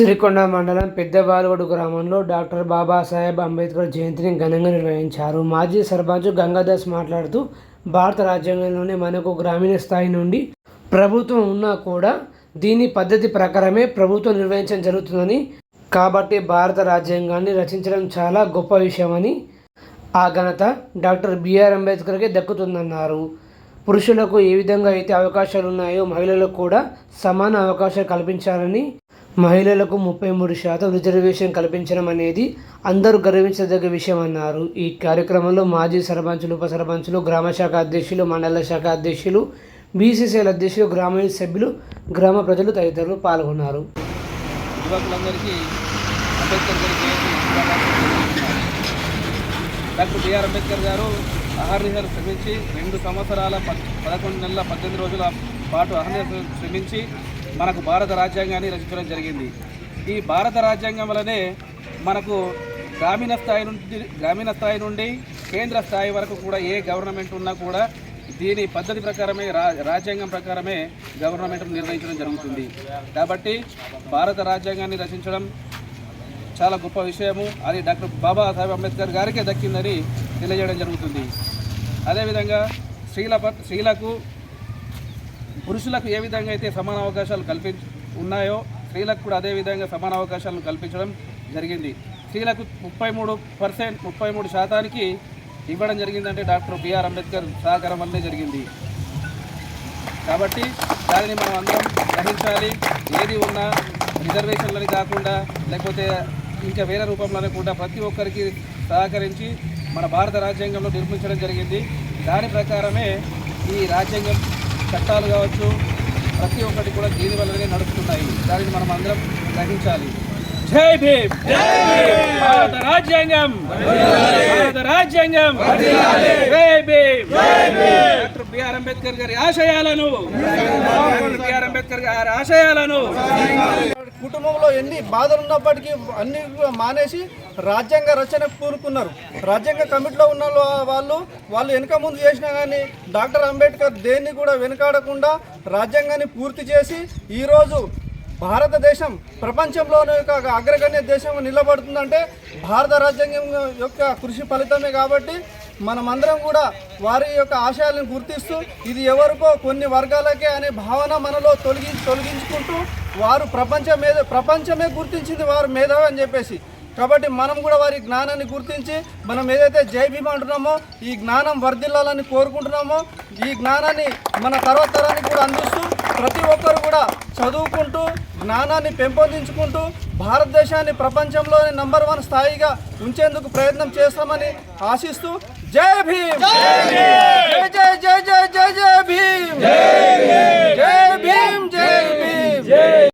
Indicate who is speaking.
Speaker 1: సిరికొండ మండలం పెద్దబాలుగడు గ్రామంలో డాక్టర్ బాబాసాహెబ్ అంబేద్కర్ జయంతిని ఘనంగా నిర్వహించారు. మాజీ సర్పంచ్ గంగాదాస్ మాట్లాడుతూ భారత రాజ్యాంగంలోనే మనకు గ్రామీణ స్థాయి నుండి ప్రభుత్వం ఉన్నా కూడా దీని పద్ధతి ప్రకారమే ప్రభుత్వం నిర్వహించడం జరుగుతుందని కాబట్టి భారత రాజ్యాంగాన్ని రచించడం చాలా గొప్ప విషయమని ఆ ఘనత డాక్టర్ బిఆర్ అంబేద్కర్కే దక్కుతుందన్నారు. పురుషులకు ఏ విధంగా అయితే అవకాశాలు ఉన్నాయో మహిళలకు కూడా సమాన అవకాశాలు కల్పించాలని మహిళలకు ముప్పై మూడు శాతం రిజర్వేషన్ కల్పించడం అనేది అందరూ గర్వించదగ్గ విషయం అన్నారు. ఈ కార్యక్రమంలో మాజీ సర్పంచులు ఉప సర్పంచులు గ్రామ శాఖ అధ్యక్షులు మండల శాఖ అధ్యక్షులు బీసీసీఎల్ అధ్యక్షులు గ్రామీణ సభ్యులు గ్రామ ప్రజలు తదితరులు పాల్గొన్నారు.
Speaker 2: యువకులందరికీ డాక్టర్ బిఆర్ అంబేద్కర్ గారు అహర్నిహలు శ్రమించి రెండు సంవత్సరాల పద్- పదకొండు నెలల పద్దెనిమిది రోజుల పాటు అహర్నిహలు శ్రమించి మనకు భారత రాజ్యాంగాన్ని రచించడం జరిగింది. ఈ భారత రాజ్యాంగం వలనే మనకు గ్రామీణ స్థాయి నుండి గ్రామీణ స్థాయి నుండి కేంద్ర స్థాయి వరకు కూడా ఏ గవర్నమెంట్ ఉన్నా కూడా దీని పద్ధతి ప్రకారమే రా రాజ్యాంగం ప్రకారమే గవర్నమెంట్ నిర్ణయించడం జరుగుతుంది. కాబట్టి భారత రాజ్యాంగాన్ని రచించడం చాలా గొప్ప విషయము. అది డాక్టర్ బాబాసాహెబ్ అంబేద్కర్ గారికే దక్కిందని తెలియజేయడం జరుగుతుంది. అదేవిధంగా స్త్రీల ప స్త్రీలకు పురుషులకు ఏ విధంగా అయితే సమాన అవకాశాలు కల్పి ఉన్నాయో స్త్రీలకు కూడా అదే విధంగా సమాన అవకాశాలను కల్పించడం జరిగింది. స్త్రీలకు ముప్పై మూడు పర్సెంట్ ముప్పై మూడు శాతానికి ఇవ్వడం జరిగిందంటే డాక్టర్ బిఆర్ అంబేద్కర్ సహకారం వల్లే జరిగింది. కాబట్టి దానిని మనం అందరం గ్రహించాలి. ఏది ఉన్నా రిజర్వేషన్లని కాకుండా లేకపోతే ఇంకా వేరే రూపంలోనే కూడా ప్రతి ఒక్కరికి సహకరించి మన భారత రాజ్యాంగంలో నిర్మించడం జరిగింది. దాని ప్రకారమే ఈ రాజ్యాంగం చట్టాలు కావచ్చు ప్రతి ఒక్కటి కూడా దీని వల్లనే నడుస్తున్నాయి దానిని మనం అందరం గ్రహించాలి. జై భీమ్! భారత రాజ్యాంగం! భారత రాజ్యాంగం! జై భీమ్! డాక్టర్ బిఆర్ అంబేద్కర్ గారి ఆశయాలను! బిఆర్ అంబేద్కర్ గారి ఆశయాలను!
Speaker 3: కుటుంబంలో ఎన్ని బాధలు ఉన్నప్పటికీ అన్ని కూడా మానేసి రాజ్యాంగ రచన కూరుకున్నారు రాజ్యాంగ కమిటీలో ఉన్న వాళ్ళు వాళ్ళు వెనక ముందు చేసినా కానీ డాక్టర్ అంబేద్కర్ దేన్ని కూడా వెనకాడకుండా రాజ్యాంగాన్ని పూర్తి చేసి ఈరోజు భారతదేశం ప్రపంచంలోనే ఒక అగ్రగణ్య దేశం నిలబడుతుందంటే భారత రాజ్యాంగం యొక్క కృషి ఫలితమే కాబట్టి మనమందరం కూడా వారి యొక్క ఆశయాలను గుర్తిస్తూ ఇది ఎవరికో కొన్ని వర్గాలకే అనే భావన మనలో తొలగి తొలగించుకుంటూ వారు ప్రపంచ మేధ ప్రపంచమే గుర్తించింది వారు మేధావి అని చెప్పేసి కాబట్టి మనం కూడా వారి జ్ఞానాన్ని గుర్తించి మనం ఏదైతే జై భీమ్ అంటున్నామో ఈ జ్ఞానం వర్ధిల్లాలని కోరుకుంటున్నామో ఈ జ్ఞానాన్ని మన తర్వాత తరానికి కూడా అందిస్తూ ప్రతి ఒక్కరు కూడా చదువుకుంటూ జ్ఞానాన్ని పెంపొందించుకుంటూ భారతదేశాన్ని ప్రపంచంలోని నంబర్ వన్ స్థాయిగా ఉంచేందుకు ప్రయత్నం చేస్తామని ఆశిస్తూ జై భీమ్!